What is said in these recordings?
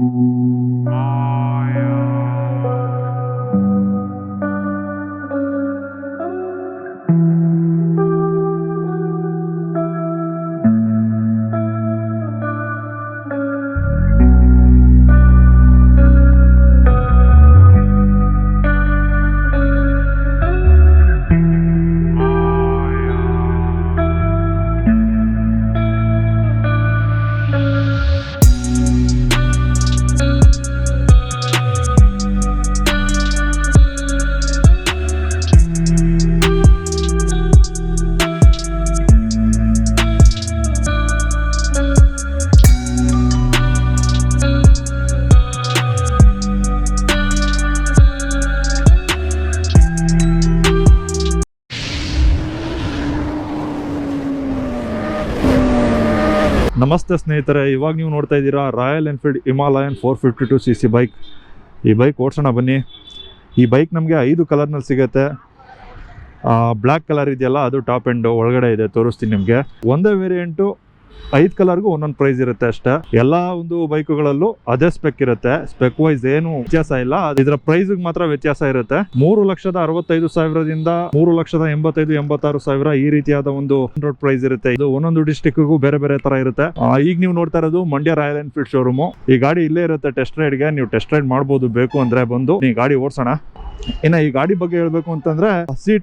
Mm-hmm. ನಮಸ್ತೆ ಸ್ನೇಹಿತರೆ, ಇವಾಗ ನೀವು ನೋಡ್ತಾ ಇದ್ದೀರಾ Royal Enfield Himalayan four fifty two C C bike ಈ ಬೈಕ್ ಓಡಿಸೋಣ ಬನ್ನಿ. ಈ ಬೈಕ್ ನಮಗೆ ಐದು ಕಲರ್ನಲ್ಲಿ ಸಿಗುತ್ತೆ. ಬ್ಲ್ಯಾಕ್ ಕಲರ್ ಇದೆಯಲ್ಲ, ಅದು ಟಾಪ್ ಎಂಡು ಒಳಗಡೆ ಇದೆ, ತೋರಿಸ್ತೀನಿ ನಿಮಗೆ. ಒಂದೇ ವೇರಿಯಂಟು ಐದು ಕಲರ್ಗೂ ಒಂದೊಂದು ಪ್ರೈಸ್ ಇರುತ್ತೆ ಅಷ್ಟೇ. ಎಲ್ಲ ಒಂದು ಬೈಕುಗಳಲ್ಲೂ ಅದೇ ಸ್ಪೆಕ್ ಇರುತ್ತೆ. ಸ್ಪೆಕ್ ವೈಸ್ ಏನು ವ್ಯತ್ಯಾಸ ಇಲ್ಲ. ಇದರ ಪ್ರೈಸ್ ಮಾತ್ರ ವ್ಯತ್ಯಾಸ ಇರುತ್ತೆ. ಮೂರು ಲಕ್ಷದ ಅರವತ್ತೈದು ಸಾವಿರದಿಂದ ಮೂರು ಲಕ್ಷದ ಎಂಬತ್ತೈದು, ಎಂಬತ್ತಾರು ಸಾವಿರ ಈ ರೀತಿಯಾದ ಒಂದು ರೋಡ್ ಪ್ರೈಸ್ ಇರುತ್ತೆ. ಇದು ಒಂದೊಂದು ಡಿಸ್ಟಿಕ್ಗೂ ಬೇರೆ ಬೇರೆ ತರ ಇರುತ್ತೆ. ಈಗ ನೀವು ನೋಡ್ತಾ ಇರೋದು ಮಂಡ್ಯ ರಾಯಲ್ ಎನ್ಫೀಲ್ಡ್ ಶೋರೂಮ್ ಈ ಗಾಡಿ ಇಲ್ಲೇ ಇರುತ್ತೆ. ಟೆಸ್ಟ್ ರೈಡ್ಗೆ ನೀವು ಟೆಸ್ಟ್ ರೈಡ್ ಮಾಡಬಹುದು ಬೇಕು ಅಂದ್ರೆ ಬಂದು. ಈ ಗಾಡಿ ಓಡಿಸೋಣ. ಇನ್ನ ಈ ಗಾಡಿ ಬಗ್ಗೆ ಹೇಳ್ಬೇಕು ಅಂತಂದ್ರೆ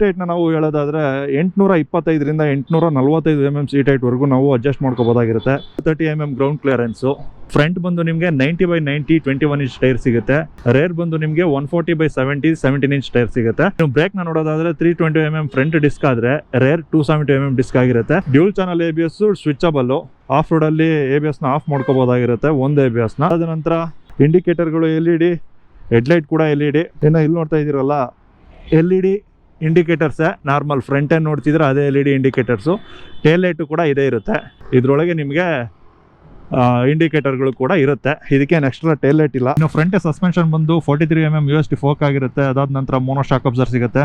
ಹೈಟ್ನ ನಾವು ಹೇಳೋದಾದ್ರೆ ಎಂಟ್ನೂರ ಇಪ್ಪತ್ತೈದರಿಂದ ಎಂಟ್ನೂರ ನಲವತ್ತೈದು ಎಂ ಎಂ ಸೀಟ್ ಹೈಟ್ ವರೆಗೂ ನಾವು adjust ಮಾಡ್ಕೋಬಹುದಾಗಿರುತ್ತೆ thirty M M ground clearance front ಬಂದು ನಿಮಗೆ ninety by ninety twenty one inch tyre ಸಿಗುತ್ತೆ. ರೇರ್ ಬಂದು ನಿಮಗೆ one forty by seventy seventeen inch tyre ಸಿಗುತ್ತೆ. ನೀವು ಬ್ರೇಕ್ ನೋಡೋದಾದ್ರೆ three twenty M M front disc ಆದ್ರೆ rear two seventy M M disc ಆಗಿರುತ್ತೆ. Dual channel A B S switchable off road ಅಲ್ಲಿ A B ಎಸ್ನ off ಮಾಡ್ಕೋಬಹುದಾಗಿರುತ್ತೆ ಒಂದು A B ಎಸ್ನ. ಅದ ನಂತರ ಇಂಡಿಕೇಟರ್ಗಳು ಎಲ್ ಇ ಡಿ ಹೆಡ್ಲೈಟ್ ಕೂಡ ಎಲ್ ಇ ಡಿ ಇನ್ನು ಇಲ್ಲಿ ನೋಡ್ತಾ ಇದ್ದೀರಲ್ಲ ಎಲ್ ಇ ಡಿ ಇಂಡಿಕೇಟರ್ಸೇ ನಾರ್ಮಲ್ ಫ್ರಂಟ್ ಏನು ನೋಡ್ತಿದ್ರೆ ಅದೇ L E D indicators. Tail light ಕೂಡ ಇದೇ ಇರುತ್ತೆ. ಇದರೊಳಗೆ ನಿಮಗೆ ಇಂಡಿಕೇಟರ್ಗಳು ಕೂಡ ಇರುತ್ತೆ. ಇದಕ್ಕೆ ಎಕ್ಸ್ಟ್ರಾ ಟೇಲ್ ಲೈಟ್ ಇಲ್ಲ. ಇನ್ನು ಫ್ರಂಟ್ ಸಸ್ಪೆನ್ಷನ್ ಬಂದು forty three M M U S T fork ಆಗಿರುತ್ತೆ. ಅದಾದ ನಂತರ ಮೋನೋ ಶಾಕ್ ಅಬ್ಸರ್ ಸಿಗುತ್ತೆ.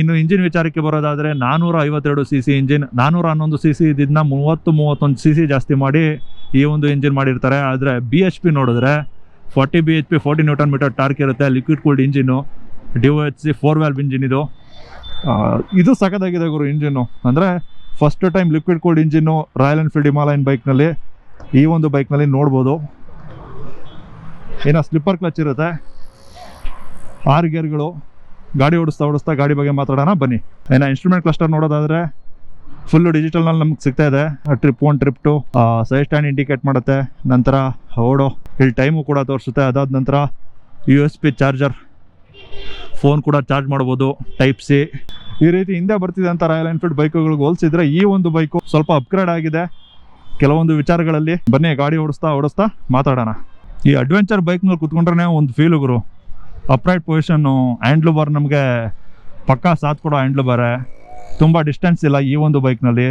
ಇನ್ನು ಇಂಜಿನ್ ವಿಚಾರಕ್ಕೆ ಬರೋದಾದರೆ ನಾನೂರ ಐವತ್ತೆರಡು ಸಿ ಸಿ ಇಂಜಿನ್ ನಾನೂರ ಹನ್ನೊಂದು ಸಿ ಸಿ ಇದನ್ನ ಮೂವತ್ತು ಮೂವತ್ತೊಂದು ಸಿ ಸಿ ಜಾಸ್ತಿ ಮಾಡಿ ಈ ಒಂದು ಇಂಜಿನ್ ಮಾಡಿರ್ತಾರೆ. ಆದರೆ ಬಿ ಎಚ್ ಪಿ ನೋಡಿದ್ರೆ forty B H P forty newton metre torque ಇರುತ್ತೆ liquid cooled engine D O H C four valve engine ಇದು. ಇದು ಸಖತ್ತಾಗಿದೆ ಗುರು ಇಂಜಿನ್ನು ಅಂದರೆ ಫಸ್ಟ್ ಟೈಮ್ ಲಿಕ್ವಿಡ್ ಕೂಲ್ಡ್ ಇಂಜಿನ್ನು ರಾಯಲ್ ಎನ್ಫೀಲ್ಡ್ ಹಿಮಾಲಯನ್ ಬೈಕ್ನಲ್ಲಿ ಈ ಒಂದು ಬೈಕ್ನಲ್ಲಿ ನೋಡ್ಬೋದು. ಏನೋ ಸ್ಲಿಪ್ಪರ್ ಕ್ಲಚ್ ಇರುತ್ತೆ. ಆರು ಗೇರ್ಗಳು ಗಾಡಿ ಓಡಿಸ್ತಾ ಓಡಿಸ್ತಾ ಗಾಡಿ ಬಗ್ಗೆ ಮಾತಾಡೋಣ, ಬನ್ನಿ. ಏನೋ ಇನ್ಸ್ಟ್ರೂಮೆಂಟ್ ಕ್ಲಸ್ಟರ್ ನೋಡೋದಾದ್ರೆ ಫುಲ್ಲು ಡಿಜಿಟಲ್ನಲ್ಲಿ ನಮ್ಗೆ ಸಿಗ್ತಾ ಇದೆ. Trip one trip two side stand indicate ಮಾಡುತ್ತೆ. ನಂತರ ಓಡೋ ಇಲ್ಲಿ ಟೈಮು ಕೂಡ ತೋರಿಸುತ್ತೆ. ಅದಾದ ನಂತರ U S B charger phone ಕೂಡ ಚಾರ್ಜ್ ಮಾಡ್ಬೋದು. ಟೈಪ್ ಸಿ ಈ ರೀತಿ ಹಿಂದೆ ಬರ್ತಿದೆ ಅಂತ ರಾಯಲ್ ಎನ್ಫೀಲ್ಡ್ ಬೈಕುಗಳಿಗೆ ಹೋಲಿಸಿದ್ರೆ ಈ ಒಂದು ಬೈಕು ಸ್ವಲ್ಪ ಅಪ್ಗ್ರೇಡ್ ಆಗಿದೆ. ಕೆಲವೊಂದು ವಿಚಾರಗಳಲ್ಲಿ ಬನ್ನಿ, ಗಾಡಿ ಓಡಿಸ್ತಾ ಓಡಿಸ್ತಾ ಮಾತಾಡೋಣ. ಈ ಅಡ್ವೆಂಚರ್ ಬೈಕ್ನಲ್ಲಿ ಕುತ್ಕೊಂಡ್ರೆ ಒಂದು ಫೀಲ್ ಗುರು. ಅಪ್ರೈಟ್ ಪೊಸಿಷನ್ನು ಹ್ಯಾಂಡ್ಲು ಬಾರ್ ನಮಗೆ ಪಕ್ಕಾ ಸಾಥ್ ಕೊಡೋ ಹ್ಯಾಂಡ್ಲು ಬಾರೆ ತುಂಬ ಡಿಸ್ಟೆನ್ಸ್ ಇಲ್ಲ ಈ ಒಂದು ಬೈಕ್ನಲ್ಲಿ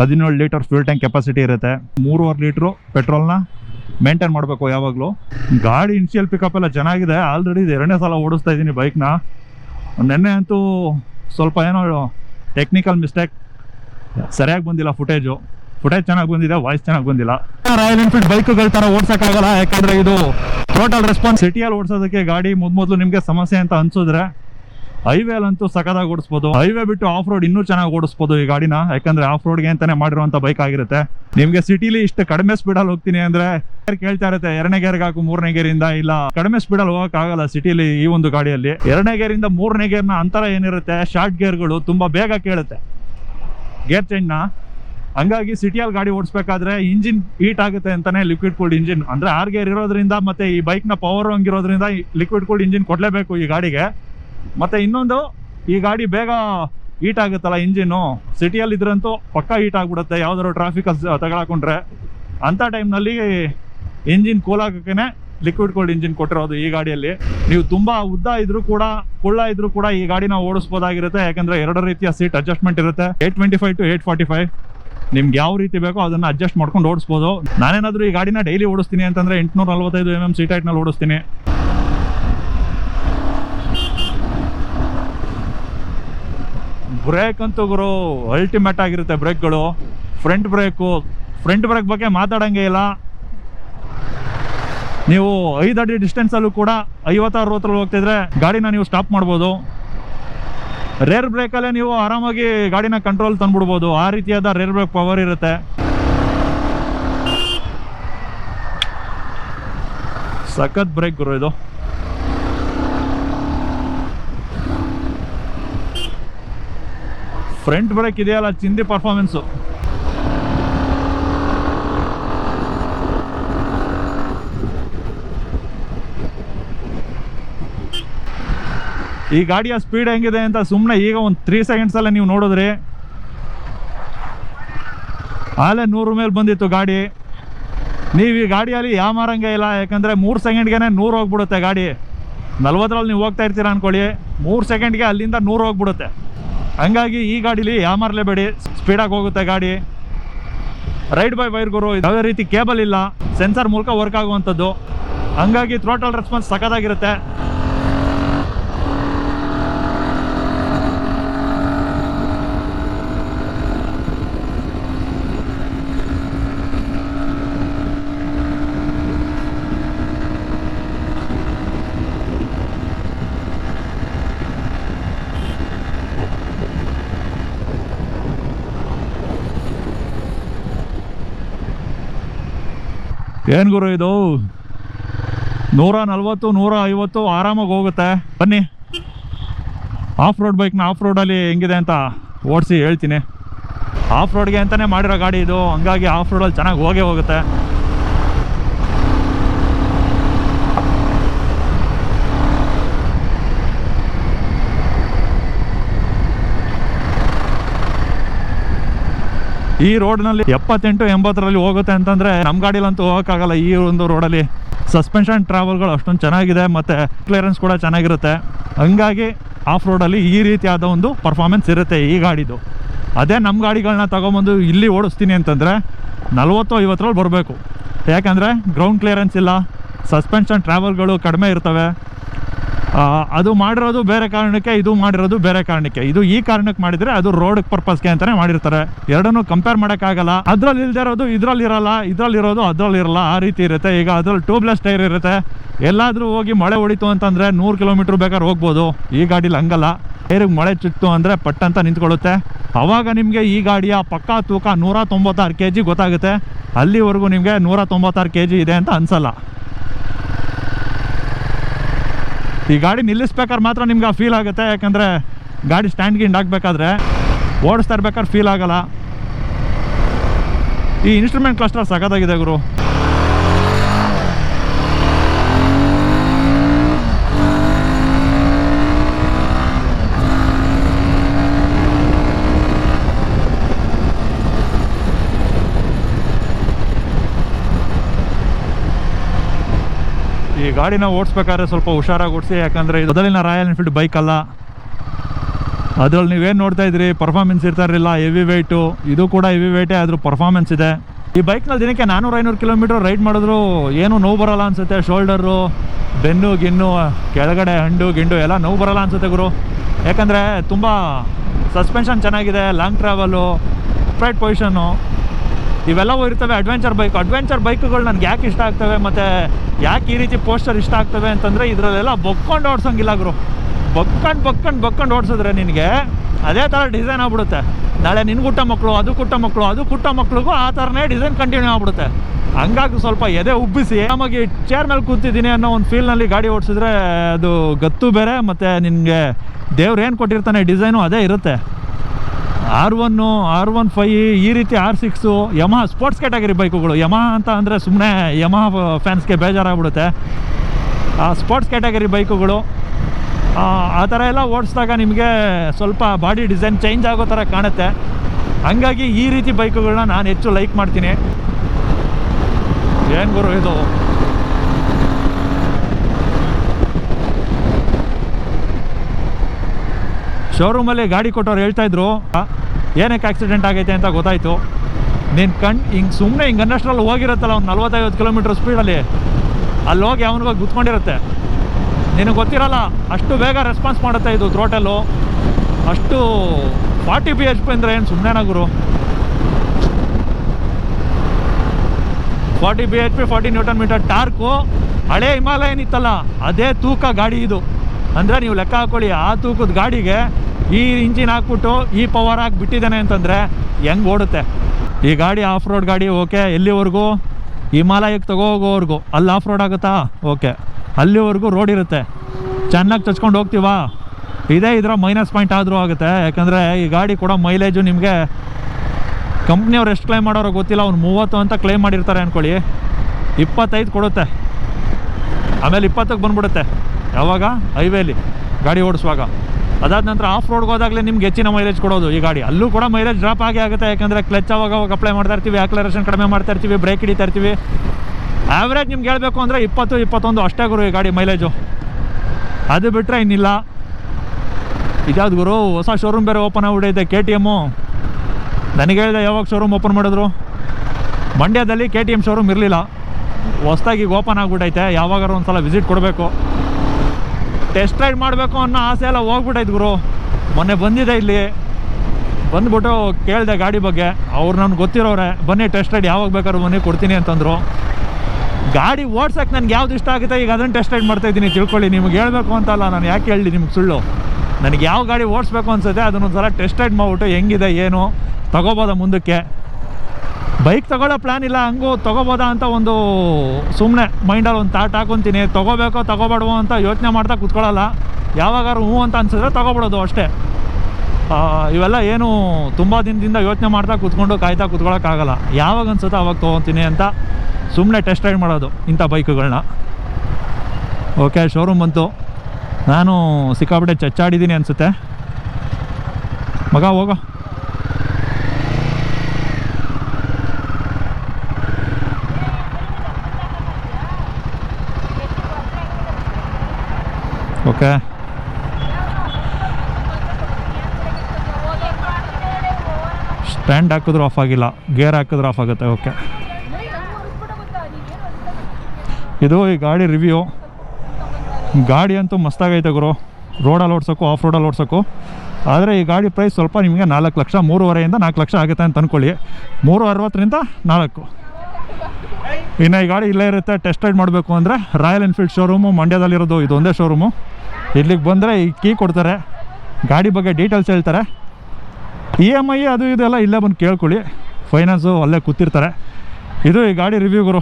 ಹದಿನೇಳು ಲೀಟರ್ ಫ್ಯೂಲ್ ಟ್ಯಾಂಕ್ ಕೆಪಾಸಿಟಿ ಇರುತ್ತೆ. ಮೂರುವರೆ ಲೀಟ್ರು ಪೆಟ್ರೋಲ್ನ ಮೇಂಟೈನ್ ಮಾಡಬೇಕು ಯಾವಾಗಲೂ. ಗಾಡಿ ಇನ್ಶಿಯಲ್ ಪಿಕಪ್ ಎಲ್ಲ ಚೆನ್ನಾಗಿದೆ. ಆಲ್ರೆಡಿ ಎರಡನೇ ಸಲ ಓಡಿಸ್ತಾ ಇದ್ದೀನಿ ಬೈಕ್ನ ನೆನ್ನೆ ಅಂತೂ ಸ್ವಲ್ಪ ಏನೋ ಟೆಕ್ನಿಕಲ್ ಮಿಸ್ಟೇಕ್ ಸರಿಯಾಗಿ ಬಂದಿಲ್ಲ ಫುಟೇಜು ಫುಟೇಜ್ ಚೆನ್ನಾಗಿ ಬಂದಿದೆ ವಾಯ್ಸ್ ಚೆನ್ನಾಗಿ ಬಂದಿಲ್ಲ. ರಾಯಲ್ ಎನ್ಫೀಲ್ಡ್ ಬೈಕ್ಗಳ ಥರ ಓಡ್ಸೋಕ್ಕಾಗಲ್ಲ, ಯಾಕಂದ್ರೆ ಇದು ಟೋಟಲ್ ರೆಸ್ಪಾನ್ಸ್ ಸಿಟಿಯಲ್ಲಿ ಓಡಿಸೋದಕ್ಕೆ ಗಾಡಿ ಮೊದ್ ಮೊದಲು ನಿಮಗೆ ಸಮಸ್ಯೆ ಅಂತ ಅನ್ಸಿದ್ರೆ ಹೈವೇಲಂತೂ ಸಖತ್ತಾಗಿ ಓಡಿಸ್ಬೋದು. ಹೈವೇ ಬಿಟ್ಟು ಆಫ್ ರೋಡ್ ಇನ್ನೂ ಚೆನ್ನಾಗಿ ಓಡಿಸ್ಬೋದು ಈ ಗಾಡಿನ. ಯಾಕಂದ್ರೆ ಆಫ್ ರೋಡ್ಗೆ ಅಂತಾನೆ ಮಾಡಿರುವಂತ ಬೈಕ್ ಆಗಿರುತ್ತೆ. ನಿಮ್ಗೆ ಸಿಟಿಲಿ ಇಷ್ಟು ಕಡಿಮೆ ಸ್ಪೀಡಲ್ಲಿ ಹೋಗ್ತೀನಿ ಅಂದ್ರೆ ಕೇಳ್ತಾ ಇರುತ್ತೆ. ಎರಡನೇ ಗೇರ್ಗೆ ಹಾಕು, ಮೂರನೇ ಗೇರಿಂದ ಇಲ್ಲ. ಕಡಿಮೆ ಸ್ಪೀಡಲ್ಲಿ ಹೋಗಕ್ ಆಗಲ್ಲ ಸಿಟಿಲಿ ಈ ಒಂದು ಗಾಡಿಯಲ್ಲಿ. ಎರಡನೇ ಗೇರಿಂದ ಮೂರನೇ ಗೇರ್ನ ಅಂತರ ಏನಿರುತ್ತೆ ಶಾರ್ಟ್ ಗೇರ್ಗಳು ತುಂಬಾ ಬೇಗ ಕೇಳುತ್ತೆ. ಗೇರ್ ಚೇಂಜ್ನ ಹಂಗಾಗಿ ಸಿಟಿಯಲ್ಲಿ ಗಾಡಿ ಓಡಿಸ್ಬೇಕಾದ್ರೆ ಇಂಜಿನ್ ಹೀಟ್ ಆಗುತ್ತೆ ಅಂತಾನೆ ಲಿಕ್ವಿಡ್ ಕೂಲ್ಡ್ ಇಂಜಿನ್ ಅಂದ್ರೆ ಆರ್ ಗೇರ್ ಇರೋದ್ರಿಂದ ಮತ್ತೆ ಈ ಬೈಕ್ನ ಪವರ್ ಹಂಗಿರೋದ್ರಿಂದ ಲಿಕ್ವಿಡ್ ಕೂಲ್ಡ್ ಇಂಜಿನ್ ಕೊಡಲೇಬೇಕು ಈ ಗಾಡಿಗೆ. ಮತ್ತೆ ಇನ್ನೊಂದು, ಈ ಗಾಡಿ ಬೇಗ ಹೀಟ್ ಆಗುತ್ತಲ್ಲ ಇಂಜಿನ್ನು. ಸಿಟಿಯಲ್ಲಿ ಇದ್ರಂತೂ ಪಕ್ಕ ಹೀಟ್ ಆಗಿಬಿಡುತ್ತೆ. ಯಾವ್ದಾದ್ರು ಟ್ರಾಫಿಕ್ ತಗೊಳಕೊಂಡ್ರೆ. ಅಂಥ ಟೈಮ್ನಲ್ಲಿ ಇಂಜಿನ್ ಕೂಲ್ ಆಗೋಕೆ ಲಿಕ್ವಿಡ್ ಕೋಲ್ಡ್ ಇಂಜಿನ್ ಕೊಟ್ಟಿರೋದು ಈ ಗಾಡಿಯಲ್ಲಿ. ನೀವು ತುಂಬಾ ಉದ್ದ ಇದ್ರೂ ಕೂಡ, ಕುಳ್ಳ ಇದ್ರೂ ಕೂಡ ಈ ಗಾಡಿನ ಓಡಿಸ್ಬೋದಾಗಿರುತ್ತೆ. ಯಾಕಂದ್ರೆ ಎರಡು ರೀತಿಯ ಸೀಟ್ ಅಡ್ಜಸ್ಟ್ಮೆಂಟ್ ಇರುತ್ತೆ. Eight twenty five to eight forty five ನಿಮ್ಗೆ ಯಾವ ರೀತಿ ಬೇಕೋ ಅದನ್ನ ಅಡ್ಜಸ್ಟ್ ಮಾಡ್ಕೊಂಡು ಓಡಿಸ್ಬೋದು. ನಾನೇನಾದರೂ ಈ ಗಾಡಿನ ಡೈಲಿ ಓಡಿಸ್ತೀನಿ ಅಂತಂದ್ರೆ ಎಂಟುನೂರ ನಲ್ವತ್ತೈದು ಎಂ ಎಂ ಸೀಟ್ ಓಡಿಸ್ತೀನಿ. ಬ್ರೇಕ್ ಅಂತೂ ಗುರು ಅಲ್ಟಿಮೇಟ್ ಆಗಿರುತ್ತೆ ಬ್ರೇಕ್ಗಳು ಫ್ರಂಟ್ ಬ್ರೇಕು ಫ್ರಂಟ್ ಬ್ರೇಕ್ ಬಗ್ಗೆ ಮಾತಾಡಂಗೆ ಇಲ್ಲ. ನೀವು ಐದು ಅಡಿ ಡಿಸ್ಟೆನ್ಸಲ್ಲೂ ಕೂಡ ಐವತ್ತು ಅರವತ್ತರಲ್ಲಿ ಹೋಗ್ತಿದ್ರೆ ಗಾಡಿನ ನೀವು ಸ್ಟಾಪ್ ಮಾಡ್ಬೋದು. ರೇರ್ ಬ್ರೇಕಲ್ಲೇ ನೀವು ಆರಾಮಾಗಿ ಗಾಡಿನ ಕಂಟ್ರೋಲ್ ತಂದ್ಬಿಡ್ಬೋದು. ಆ ರೀತಿಯಾದ ರೇರ್ ಬ್ರೇಕ್ ಪವರ್ ಇರುತ್ತೆ. ಸಖತ್ ಬ್ರೇಕ್ ಗುರು ಇದು. ಫ್ರಂಟ್ ಬ್ರೇಕ್ ಇದೆಯಲ್ಲ ಚಿಂದಿ ಪರ್ಫಾರ್ಮೆನ್ಸು ಈ ಗಾಡಿಯ ಸ್ಪೀಡ್ ಹೆಂಗಿದೆ ಅಂತ ಸುಮ್ಮನೆ ಈಗ ಒಂದು ತ್ರೀ ಸೆಕೆಂಡ್ಸಲ್ಲೇ ನೀವು ನೋಡಿದ್ರಿ. ಆಲೇ ನೂರು ಮೇಲೆ ಬಂದಿತ್ತು ಗಾಡಿ. ನೀವು ಈ ಗಾಡಿಯಲ್ಲಿ ಯಾವ ಮಾರಂಗೆ ಇಲ್ಲ, ಯಾಕಂದರೆ ಮೂರು ಸೆಕೆಂಡ್ಗೆ ನೂರು ಹೋಗ್ಬಿಡುತ್ತೆ ಗಾಡಿ. ನಲ್ವತ್ತರಲ್ಲಿ ನೀವು ಹೋಗ್ತಾ ಇರ್ತೀರ ಅನ್ಕೊಳ್ಳಿ. ಮೂರು ಸೆಕೆಂಡ್ಗೆ ಅಲ್ಲಿಂದ ನೂರು ಹೋಗ್ಬಿಡುತ್ತೆ. ಹಂಗಾಗಿ ಈ ಗಾಡೀಲಿ ಯಾಮಾರ್ಲೇಬೇಡಿ ಸ್ಪೀಡಾಗಿ ಹೋಗುತ್ತೆ ಗಾಡಿ. ರೈಡ್ ಬೈ ವೈರ್ ಗುರು ಯಾವುದೇ ರೀತಿ ಕೇಬಲ್ ಇಲ್ಲ, ಸೆನ್ಸರ್ ಮೂಲಕ ವರ್ಕ್ ಆಗುವಂಥದ್ದು. ಹಂಗಾಗಿ ಥ್ರೋಟಲ್ ರೆಸ್ಪಾನ್ಸ್ ಸಖತ್ತಾಗಿರುತ್ತೆ. ಏನು ಗುರು ಇದು? ನೂರ ನಲ್ವತ್ತು, ನೂರ ಐವತ್ತು ಆರಾಮಾಗಿ ಹೋಗುತ್ತೆ. ಬನ್ನಿ. ಆಫ್ ರೋಡ್ ಬೈಕ್ನ ಆಫ್ ರೋಡಲ್ಲಿ ಹೆಂಗಿದೆ ಅಂತ ಓಡಿಸಿ ಹೇಳ್ತೀನಿ. ಆಫ್ ರೋಡ್ಗೆ ಅಂತಲೇ ಮಾಡಿರೋ ಗಾಡಿ ಇದು. ಹಂಗಾಗಿ ಆಫ್ ರೋಡಲ್ಲಿ ಚೆನ್ನಾಗಿ ಹೋಗೇ ಹೋಗುತ್ತೆ. ಈ ರೋಡ್ನಲ್ಲಿ ಎಪ್ಪತ್ತೆಂಟು ಎಂಬತ್ತರಲ್ಲಿ ಹೋಗುತ್ತೆ ಅಂತಂದ್ರೆ ನಮ್ಮ ಗಾಡಿಲಂತೂ ಹೋಗೋಕ್ಕಾಗಲ್ಲ ಈ ಒಂದು ರೋಡಲ್ಲಿ. ಸಸ್ಪೆನ್ಷನ್ ಟ್ರಾವೆಲ್ಗಳು ಅಷ್ಟೊಂದು ಚೆನ್ನಾಗಿದೆ ಮತ್ತು ಕ್ಲಿಯರೆನ್ಸ್ ಕೂಡ ಚೆನ್ನಾಗಿರುತ್ತೆ. ಹಂಗಾಗಿ ಆಫ್ ರೋಡಲ್ಲಿ ಈ ರೀತಿಯಾದ ಒಂದು ಪರ್ಫಾರ್ಮೆನ್ಸ್ ಇರುತ್ತೆ ಈ ಗಾಡಿದು. ಅದೇ ನಮ್ಮ ಗಾಡಿಗಳನ್ನ ತಗೊಂಬಂದು ಇಲ್ಲಿ ಓಡಿಸ್ತೀನಿ ಅಂತಂದರೆ ನಲ್ವತ್ತು ಐವತ್ತರಲ್ಲಿ ಬರಬೇಕು. ಯಾಕಂದ್ರೆ ಗ್ರೌಂಡ್ ಕ್ಲಿಯರೆನ್ಸ್ ಇಲ್ಲ ಸಸ್ಪೆನ್ಷನ್ ಟ್ರಾವೆಲ್ಗಳು ಕಡಿಮೆ ಇರ್ತವೆ. ಅದು ಮಾಡಿರೋದು ಬೇರೆ ಕಾರಣಕ್ಕೆ, ಇದು ಮಾಡಿರೋದು ಬೇರೆ ಕಾರಣಕ್ಕೆ. ಇದು ಈ ಕಾರಣಕ್ಕೆ ಮಾಡಿದ್ರೆ ಅದು ರೋಡ್ ಪರ್ಪಸ್ಗೆ ಅಂತಾನೆ ಮಾಡಿರ್ತಾರೆ. ಎರಡನ್ನೂ ಕಂಪೇರ್ ಮಾಡೋಕ್ಕಾಗಲ್ಲ. ಅದ್ರಲ್ಲಿ ಇಲ್ದೇ ಇರೋದು, ಇದ್ರಲ್ಲಿ ಇರಲ್ಲ, ಇದ್ರಲ್ಲಿ ಇರೋದು, ಅದ್ರಲ್ಲಿ ಇರಲ್ಲ. ಆ ರೀತಿ ಇರುತ್ತೆ. ಈಗ ಅದ್ರಲ್ಲಿ ಟ್ಯೂಬ್ಲೆಸ್ ಟೈರ್ ಇರುತ್ತೆ. ಎಲ್ಲಾದರೂ ಹೋಗಿ ಮಳೆ ಹೊಡಿತು ಅಂತಂದ್ರೆ ನೂರು ಕಿಲೋಮೀಟ್ರ್ ಬೇಕಾದ್ರೆ ಹೋಗ್ಬೋದು. ಈ ಗಾಡೀಲಿ ಹಂಗಲ್ಲ. ಟೈರಿಗೆ ಮಳೆ ಚುಟ್ಟು ಅಂದರೆ ಪಟ್ಟಂತ ನಿಂತ್ಕೊಳ್ಳುತ್ತೆ. ಅವಾಗ ನಿಮಗೆ ಈ ಗಾಡಿಯ ಪಕ್ಕಾ ತೂಕ ನೂರ ತೊಂಬತ್ತಾರು ಕೆ ಜಿ ಗೊತ್ತಾಗುತ್ತೆ. ಅಲ್ಲಿವರೆಗೂ ನಿಮಗೆ ನೂರ ತೊಂಬತ್ತಾರು ಕೆ ಜಿ ಇದೆ ಅಂತ ಅನ್ಸಲ್ಲ. ಈ ಗಾಡಿ ನಿಲ್ಲಿಸ್ಬೇಕಾದ್ರೆ ಮಾತ್ರ ನಿಮ್ಗೆ ಆ ಫೀಲ್ ಆಗುತ್ತೆ. ಯಾಕಂದರೆ ಗಾಡಿ ಸ್ಟ್ಯಾಂಡ್ ಗಿಂಡ್ ಹಾಕ್ಬೇಕಾದ್ರೆ ಓಡಿಸ್ತಾ ಇರ್ಬೇಕಾದ್ರೆ ಫೀಲ್ ಆಗಲ್ಲ. ಈ ಇನ್ಸ್ಟ್ರೂಮೆಂಟ್ ಕ್ಲಸ್ಟರ್ ಸಖತ್ತಾಗಿದೆ ಗುರು. ಗಾಡಿನ ಓಡಿಸ್ಬೇಕಾದ್ರೆ ಸ್ವಲ್ಪ ಹುಷಾರಾಗಿ ಓಡಿಸಿ, ಯಾಕಂದರೆ ಮೊದಲಿನ ರಾಯಲ್ ಎನ್ಫೀಲ್ಡ್ ಬೈಕ್ ಅಲ್ಲ. ಅದ್ರಲ್ಲಿ ನೀವೇನು ನೋಡ್ತಾ ಇದ್ರಿ? ಪರ್ಫಾರ್ಮೆನ್ಸ್ ಇರ್ತಾ ಇರಲಿಲ್ಲ ಹೆವಿ ವೆಯ್ಟು ಇದು ಕೂಡ ಹೆವಿ ವೆಯ್ಟೇ ಆದರೂ ಪರ್ಫಾರ್ಮೆನ್ಸ್ ಇದೆ. ಈ ಬೈಕ್ನಲ್ಲಿ ದಿನಕ್ಕೆ ನಾನ್ನೂರು ಐನೂರು ಕಿಲೋಮೀಟ್ರ್ ರೈಡ್ ಮಾಡಿದ್ರು. ಏನು ನೋವು ಬರಲ್ಲ ಅನ್ಸುತ್ತೆ. ಶೋಲ್ಡರು ಬೆನ್ನು, ಗಿನ್ನು, ಕೆಳಗಡೆ ಹಂಡು, ಗಿಂಡು ಎಲ್ಲ ನೋವು ಬರಲ್ಲ ಅನ್ಸುತ್ತೆ ಗುರು. ಯಾಕಂದರೆ ತುಂಬ ಸಸ್ಪೆನ್ಷನ್ ಚೆನ್ನಾಗಿದೆ ಲಾಂಗ್ ಟ್ರಾವೆಲು ಪ್ರೈಟ್ ಪೊಸಿಷನ್ನು ಇವೆಲ್ಲವೂ ಇರ್ತವೆ. ಅಡ್ವೆಂಚರ್ ಬೈಕ್ ಅಡ್ವೆಂಚರ್ ಬೈಕ್ಗಳು ನನಗೆ ಯಾಕೆ ಇಷ್ಟ ಆಗ್ತವೆ ಮತ್ತು ಯಾಕೆ ಈ ರೀತಿ ಪೋಸ್ಟರ್ ಇಷ್ಟ ಆಗ್ತವೆ ಅಂತಂದರೆ ಇದರಲ್ಲೆಲ್ಲ ಬೊಕ್ಕೊಂಡು ಓಡಿಸೋಂಗಿಲ್ಲ ಗುರು. ಬೊಕ್ಕಂಡು ಬೊಕ್ಕಂಡು ಬೊಕ್ಕಂಡು ಓಡಿಸಿದ್ರೆ ನಿನಗೆ ಅದೇ ಥರ ಡಿಸೈನ್ ಆಗ್ಬಿಡುತ್ತೆ. ನಾಳೆ ನಿನ್ನ ಕುಟ್ಟ ಮಕ್ಕಳು ಅದು ಕುಟ್ಟ ಮಕ್ಕಳು ಅದು ಕುಟ್ಟ ಮಕ್ಳಿಗೂ ಆ ಥರನೇ ಡಿಸೈನ್ ಕಂಟಿನ್ಯೂ ಆಗ್ಬಿಡುತ್ತೆ. ಹಂಗಾಗಿ ಸ್ವಲ್ಪ ಎದೆ ಉಬ್ಬಿಸಿ ನಮಗೆ ಚೇರ್ ಮೇಲೆ ಕೂತಿದ್ದೀನಿ ಅನ್ನೋ ಒಂದು ಫೀಲ್ನಲ್ಲಿ ಗಾಡಿ ಓಡಿಸಿದ್ರೆ ಅದು ಗತ್ತು ಬೇರೆ, ಮತ್ತು ನಿನಗೆ ದೇವ್ರು ಏನು ಕೊಟ್ಟಿರ್ತಾನೆ ಡಿಸೈನು ಅದೇ ಇರುತ್ತೆ. R one R one five ಈ ರೀತಿ R six Yamaha sports category ಬೈಕುಗಳು. ಯಮಹ ಅಂತ ಅಂದರೆ ಸುಮ್ಮನೆ ಯಮಹ ಫ್ಯಾನ್ಸ್ಗೆ ಬೇಜಾರಾಗ್ಬಿಡುತ್ತೆ. ಆ ಸ್ಪೋರ್ಟ್ಸ್ ಕ್ಯಾಟಗರಿ ಬೈಕುಗಳು, ಆ ಥರ ಎಲ್ಲ ಓಡಿಸಿದಾಗ ನಿಮಗೆ ಸ್ವಲ್ಪ ಬಾಡಿ ಡಿಸೈನ್ ಚೇಂಜ್ ಆಗೋ ಥರ ಕಾಣುತ್ತೆ. ಹಂಗಾಗಿ ಈ ರೀತಿ ಬೈಕುಗಳನ್ನ ನಾನು ಹೆಚ್ಚು ಲೈಕ್ ಮಾಡ್ತೀನಿ. ಏನು ಗುರು ಇದು? ಶೋರೂಮಲ್ಲಿ ಗಾಡಿ ಕೊಟ್ಟವ್ರು ಹೇಳ್ತಾ ಇದ್ರು ಏನಕ್ಕೆ ಆಕ್ಸಿಡೆಂಟ್ ಆಗೈತೆ ಅಂತ ಗೊತ್ತಾಯ್ತು. ನೀನ್ ಕಣ್ ಹಿಂಗೆ ಸುಮ್ಮನೆ ಹಿಂಗೆ ಅನ್ನಷ್ಟರಲ್ಲಿ ಹೋಗಿರುತ್ತಲ್ಲ ಒಂದು ನಲ್ವತ್ತೈವತ್ತು ಕಿಲೋಮೀಟ್ರ್ ಸ್ಪೀಡಲ್ಲಿ ಅಲ್ಲಿ. ಹೋಗಿ ಅವನಿಗೋಗಿ ಗುತ್ಕೊಂಡಿರುತ್ತೆ. ನಿನಗೆ ಗೊತ್ತಿರಲ್ಲ, ಅಷ್ಟು ಬೇಗ ರೆಸ್ಪಾನ್ಸ್ ಮಾಡುತ್ತೆ ಇದು ಥ್ರೋಟಲ್ಲು ಅಷ್ಟು ಫಾರ್ಟಿ ಬಿ ಎಚ್ ಪಿ ಅಂದರೆ ಏನು ಸುಮ್ಮನೆ ಗುರು? Forty B H P forty newton metre torque ಹಳೆ ಹಿಮಾಲಯನ್ ಇತ್ತಲ್ಲ, ಅದೇ ತೂಕ ಗಾಡಿ ಇದು. ಅಂದರೆ ನೀವು ಲೆಕ್ಕ ಹಾಕೊಳ್ಳಿ, ಆ ತೂಕದ ಗಾಡಿಗೆ ಈ ಇಂಜಿನ್ ಹಾಕ್ಬಿಟ್ಟು ಈ ಪವರ್ ಹಾಕಿ ಬಿಟ್ಟಿದ್ದಾನೆ ಅಂತಂದರೆ ಹೆಂಗೆ ಓಡುತ್ತೆ? ಈ ಗಾಡಿ ಆಫ್ ರೋಡ್ ಗಾಡಿ ಓಕೆ ಎಲ್ಲಿವರೆಗೂ? ಹಿಮಾಲಯಕ್ಕೆ ತಗೋ ಹೋಗೋವರೆಗೂ. ಅಲ್ಲಿ ಆಫ್ ರೋಡ್ ಆಗುತ್ತಾ? ಓಕೆ ಅಲ್ಲಿವರೆಗೂ ರೋಡ್ ಇರುತ್ತೆ. ಚೆನ್ನಾಗಿ ಚಚ್ಕೊಂಡು ಹೋಗ್ತೀವಾ? ಇದೇ ಇದರ ಮೈನಸ್ ಪಾಯಿಂಟ್ ಆದರೂ ಆಗುತ್ತೆ. ಯಾಕಂದರೆ ಈ ಗಾಡಿ ಕೂಡ ಮೈಲೇಜು ನಿಮಗೆ ಕಂಪ್ನಿಯವ್ರು ಎಷ್ಟು ಕ್ಲೈಮ್ ಮಾಡೋರೋ ಗೊತ್ತಿಲ್ಲ. ಅವ್ನು ಮೂವತ್ತು ಅಂತ ಕ್ಲೈಮ್ ಮಾಡಿರ್ತಾರೆ ಅಂದ್ಕೊಳ್ಳಿ ಇಪ್ಪತ್ತೈದು ಕೊಡುತ್ತೆ. ಆಮೇಲೆ ಇಪ್ಪತ್ತಕ್ಕೆ ಬಂದ್ಬಿಡುತ್ತೆ. ಯಾವಾಗ? ಹೈವೇಲಿ. ಗಾಡಿ ಓಡಿಸುವಾಗ. ಅದಾದ ನಂತರ ಆಫ್ ರೋಡ್ಗೆ ಹೋದಾಗಲೇ ನಿಮ್ಗೆ ಹೆಚ್ಚಿನ ಮೈಲೇಜ್ ಕೊಡೋದು ಈ ಗಾಡಿ. ಅಲ್ಲೂ ಕೂಡ ಮೈಲೇಜ್ ಡ್ರಾಪ್ ಆಗೇ ಆಗುತ್ತೆ, ಯಾಕಂದರೆ ಕ್ಲಚ್ ಅವಾಗ ಅವಾಗ ಅಪ್ಲೈ ಮಾಡ್ತಾ ಇರ್ತೀವಿ ಆಕ್ಲರೇಷನ್ ಕಡಿಮೆ ಮಾಡ್ತಾ ಇರ್ತೀವಿ ಬ್ರೇಕ್ ಹಿಡಿತಾ ಇರ್ತೀವಿ. ಆವ್ರೇಜ್ ನಿಮ್ಗೆ ಹೇಳಬೇಕು ಅಂದರೆ ಇಪ್ಪತ್ತು, ಇಪ್ಪತ್ತೊಂದು ಅಷ್ಟೇ ಗುರು ಈ ಗಾಡಿ ಮೈಲೇಜು ಅದು ಬಿಟ್ಟರೆ ಇನ್ನಿಲ್ಲ. ಇದ್ಯಾವ್ದು ಗುರು? ಹೊಸ ಶೋರೂಮ್ ಬೇರೆ ಓಪನ್ ಆಗ್ಬಿಟ್ಟೈತೆ ಕೆ ಟಿ ಎಮ್ಮು ನನಗೆ ಹೇಳಿದೆ, ಯಾವಾಗ ಶೋರೂಮ್ ಓಪನ್ ಮಾಡಿದ್ರು? ಮಂಡ್ಯದಲ್ಲಿ ಕೆ ಟಿ ಎಂ ಶೋರೂಮ್ ಇರಲಿಲ್ಲ. ಹೊಸ್ದಾಗಿ ಓಪನ್ ಆಗಿಬಿಟ್ಟೈತೆ, ಯಾವಾಗಾರು ಒಂದು ಸಲ ವಿಸಿಟ್ ಕೊಡಬೇಕು. ಟೆಸ್ಟ್ ರೈಡ್ ಮಾಡಬೇಕು ಅನ್ನೋ ಆಸೆ ಎಲ್ಲ ಹೋಗ್ಬಿಟ್ಟೈತೆ ಗುರು. ಮೊನ್ನೆ ಬಂದಿದೆ ಇಲ್ಲಿ. ಬಂದ್ಬಿಟ್ಟು ಕೇಳಿದೆ ಗಾಡಿ ಬಗ್ಗೆ. ಅವ್ರು ನನ್ಗೆ ಗೊತ್ತಿರೋರೆ, ಬನ್ನಿ ಟೆಸ್ಟ್ ರೈಡ್ ಯಾವಾಗ ಬೇಕಾದ್ರು ಬನ್ನಿ, ಕೊಡ್ತೀನಿ ಅಂತಂದರು. ಗಾಡಿ ಓಡ್ಸೋಕ್ಕೆ ನನಗೆ ಯಾವ್ದು ಇಷ್ಟ ಆಗುತ್ತೆ, ಈಗ ಅದನ್ನು ಟೆಸ್ಟ್ ರೈಡ್ ಮಾಡ್ತಾ ಇದ್ದೀನಿ, ತಿಳ್ಕೊಳ್ಳಿ. ನಿಮ್ಗೆ ಅಂತ ಅಂತಲ್ಲ ನಾನು ಯಾಕೆ ಹೇಳಿ ನಿಮ್ಗೆ ಸುಳ್ಳು? ನನಗೆ ಯಾವ ಗಾಡಿ ಓಡಿಸ್ಬೇಕು ಅನ್ಸುತ್ತೆ ಅದನ್ನೊಂದು ಸಲ ಟೆಸ್ಟ್ ರೈಡ್ ಮಾಡಿಬಿಟ್ಟು ಹೆಂಗಿದೆ, ಏನು, ತಗೋಬೋದ ಮುಂದಕ್ಕೆ? ಬೈಕ್ ತಗೊಳ್ಳೋ ಪ್ಲ್ಯಾನ್ ಇಲ್ಲ, ಹಂಗೂ ತೊಗೋಬೋದಾ ಅಂತ ಒಂದು ಸುಮ್ಮನೆ ಮೈಂಡಲ್ಲಿ ಒಂದು ತಾಟ್ ಹಾಕೊತೀನಿ. ತೊಗೋಬೇಕೋ, ತೊಗೋಬೇಡವೋ ಅಂತ ಯೋಚನೆ ಮಾಡ್ತಾ ಕೂತ್ಕೊಳ್ಳಲ್ಲ. ಯಾವಾಗಾರು ಹ್ಞೂ ಅಂತ ಅನ್ಸಿದ್ರೆ ತೊಗೊಬಿಡೋದು ಅಷ್ಟೇ. ಇವೆಲ್ಲ ಏನು ತುಂಬ ದಿನದಿಂದ ಯೋಚನೆ ಮಾಡ್ತಾ ಕೂತ್ಕೊಂಡು, ಕಾಯ್ತಾ ಕೂತ್ಕೊಳ್ಳೋಕ್ಕಾಗಲ್ಲ. ಯಾವಾಗ ಅನ್ಸುತ್ತೋ ಅವಾಗ ತೊಗೊತೀನಿ ಅಂತ ಸುಮ್ಮನೆ ಟೆಸ್ಟ್ ರೈಡ್ ಮಾಡೋದು ಇಂಥ ಬೈಕ್ಗಳನ್ನ. ಓಕೆ ಶೋರೂಮ್ ಬಂತು. ನಾನು ಸಿಕ್ಕಾಬಿಟ್ಟೆ ಚಚ್ಚಾಡಿದ್ದೀನಿ ಅನಿಸುತ್ತೆ. ಮಗ, ಹೋಗೋ. ಓಕೆ. ಸ್ಟ್ಯಾಂಡ್ ಹಾಕಿದ್ರು ಆಫ್ ಆಗಿಲ್ಲ. ಗೇರ್ ಹಾಕಿದ್ರೆ ಆಫ್ ಆಗುತ್ತೆ. ಓಕೆ. ಇದು ಈ ಗಾಡಿ ರಿವ್ಯೂ ಗಾಡಿ ಅಂತೂ ಮಸ್ತಾಗೈತೆ ಗುರು. ರೋಡಲ್ಲಿ ಓಡ್ಸೋಕ್ಕೂ ಆಫ್ ರೋಡಲ್ಲಿ ಓಡ್ಸೋಕ್ಕೂ ಆದರೆ ಈ ಗಾಡಿ ಪ್ರೈಸ್ ಸ್ವಲ್ಪ ನಿಮಗೆ ನಾಲ್ಕು ಲಕ್ಷ, ಮೂರುವರೆಯಿಂದ ನಾಲ್ಕು ಲಕ್ಷ ಆಗುತ್ತೆ ಅಂತ ಅಂದ್ಕೊಳ್ಳಿ ಮೂರು ಅರವತ್ತರಿಂದ ನಾಲ್ಕು. ಇನ್ನು ಈ ಗಾಡಿ ಇಲ್ಲೇ ಇರುತ್ತೆ ಟೆಸ್ಟ್ ರೈಡ್ ಮಾಡಬೇಕು ಅಂದರೆ ರಾಯಲ್ ಎನ್ಫೀಲ್ಡ್ ಶೋರೂಮು ಮಂಡ್ಯದಲ್ಲಿರೋದು ಇದು ಒಂದೇ ಶೋರೂಮು ಇಲ್ಲಿಗೆ ಬಂದರೆ ಈ ಕೀ ಕೊಡ್ತಾರೆ. ಗಾಡಿ ಬಗ್ಗೆ ಡೀಟೇಲ್ಸ್ ಹೇಳ್ತಾರೆ. ಇ ಎಂ ಐ ಅದು ಇದೆಲ್ಲ ಇಲ್ಲೇ ಬಂದು ಕೇಳ್ಕೊಳ್ಳಿ. ಫೈನಾನ್ಸು ಅಲ್ಲೇ ಕೂತಿರ್ತಾರೆ. ಇದು ಈ ಗಾಡಿ ರಿವ್ಯೂ ಗುರು.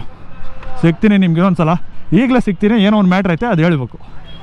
ಸಿಗ್ತೀನಿ ನಿಮ್ಗೆ ಇನ್ನೊಂದು ಸಲ ಈಗಲೇ ಸಿಗ್ತೀನಿ, ಏನೋ ಒಂದು ಮ್ಯಾಟ್ರ್ ಐತೆ, ಅದು ಹೇಳ್ಬೇಕು.